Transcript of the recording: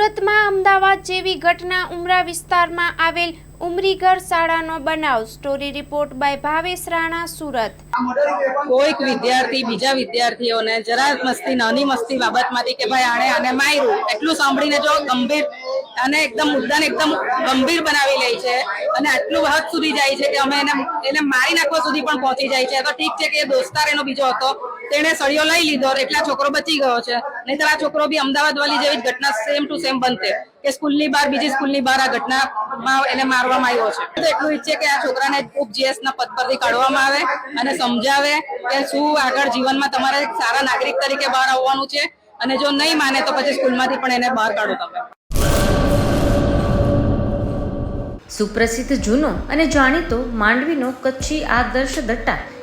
સુરતમાં અમદાવાદ જેવી ઘટના ઉમરા વિસ્તારમાં આવેલ ઉમરીગર શાળાનો બનાવ. Story report by Bhavesh Rana, Surat. કોઈક વિદ્યાર્થી, બીજા વિદ્યાર્થીઓને જરા મસ્તી, નાની મસ્તી બાબતમાંથી કે ભાઈ આણે આને માર્યું, એટલું સાંભળીને જો ગંભીર અને એકદમ મુદ્દાને એકદમ ગંભીર બનાવી લે છે અને આટલું હદ સુધી જાય છે કે અમે એને એને મારી નાખવા સુધી પણ પહોંચી જાય છે. તો ઠીક છે કે એ દોસ્તાર એનો બીજો હતો. તેણે સળિયો લઈ લીધો એટલે આ છોકરો બચી ગયો છે. નહીતર આ છોકરો બી અમદાવાદ વાળી જેવી ઘટના સેમ ટુ સેમ બનતે કે સ્કૂલની બહાર, બીજી સ્કૂલની બહાર આ ઘટનામાં એને મારવામાં આવ્યો છે. એટલું ઈચ્છે કે આ છોકરાને ઉપ જીએસ ના પદ પરથી કાઢવામાં આવે અને સમજાવે કે શું આગળ જીવનમાં તમારે સારા નાગરિક તરીકે બહાર આવવાનું છે અને જો નહીં માને તો પછી સ્કૂલમાંથી પણ એને બહાર કાઢો તમે. સુપ્રસિદ્ધ જૂનો અને જાણીતો માંડવીનો કચ્છી આદર્શ દટ્ટા